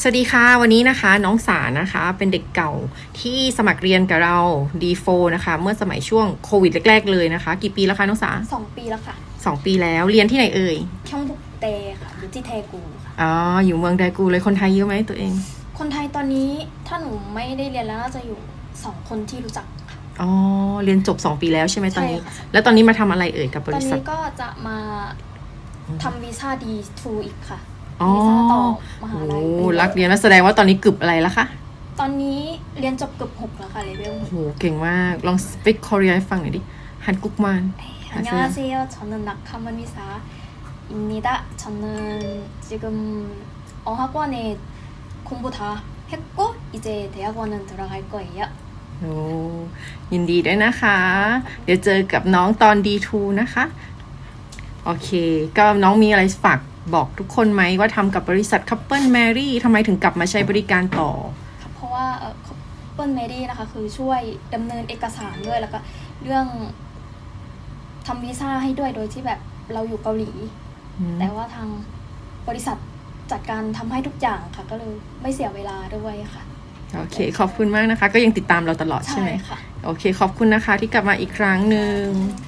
สวัสดีค่ะ วันนี้นะคะน้องสานะคะเป็นเด็กเก่าที่สมัครเรียนกับเรา D4 นะคะ เมื่อสมัยช่วงโควิดแรกๆเลยนะคะ กี่ปีแล้วคะน้องสาสองปีแล้วค่ะสองปีแล้วเรียนที่ไหนเอ่ยช่องบุกเตค่ะอยู่ที่เทกูค่ะอ๋ออยู่เมืองไดกูเลยคนไทยเยอะไหมตัวเอง คนไทยตอนนี้ถ้าหนูไม่ได้เรียนแล้วน่าจะอยู่สองคนที่รู้จักค่ะอ๋อเรียนจบ2ปีแล้วใช่ไหมตอนนี้ใช่ค่ะแล้วตอนนี้มาทำอะไรเอ่ยกับบตอนริษัทนี้ก็จะมาทำวีซ่าดีทูอีกค่ะอ๋อ วีซ่าต่อมหา โอ้ ลัย รักเรียนแล้วแสดงว่าตอนนี้กึบอะไรแล้วคะ ตอนนี้เรียนจบเกือบหกแล้วค่ะเลเวล โอ้โหเก่งมากลอง speak Korea ให้ฟังหน่อยดิฮันกุกมาน อันยองอาเซโย저는낙하먼위사입니다 저는 지금 어학원에 공부 다 했고 이제 대학원은 들어갈 거예요 โอ้ยินดีด้วยนะคะ เดี๋ยวเจอกับน้องตอน D2 นะคะ โอเค ก็น้องมีอะไรฝาก บอกทุกคนไหมว่าทำกับบริษัท Couple Mary ทำไมถึงกลับมาใช้บริการต่อค่ะเพราะว่าเอ่อเปิ้ลเมดี้นะคะ คือช่วยดำเนินเอกสารด้วยแล้วก็เรื่องทำวีซ่าให้ด้วยโดยที่แบบเราอยู่เกาหลีอืมแต่ว่าทางบริษัทจัดการทำให้ทุกอย่างค่ะ ก็เลยไม่เสียเวลาด้วยค่ะ โอเค ขอบคุณมากนะคะ ก็ยังติดตามเราตลอดใช่ใช่ไหมค่ะ โอเค ขอบคุณนะคะที่กลับมาอีกครั้งหนึ่งค่ะ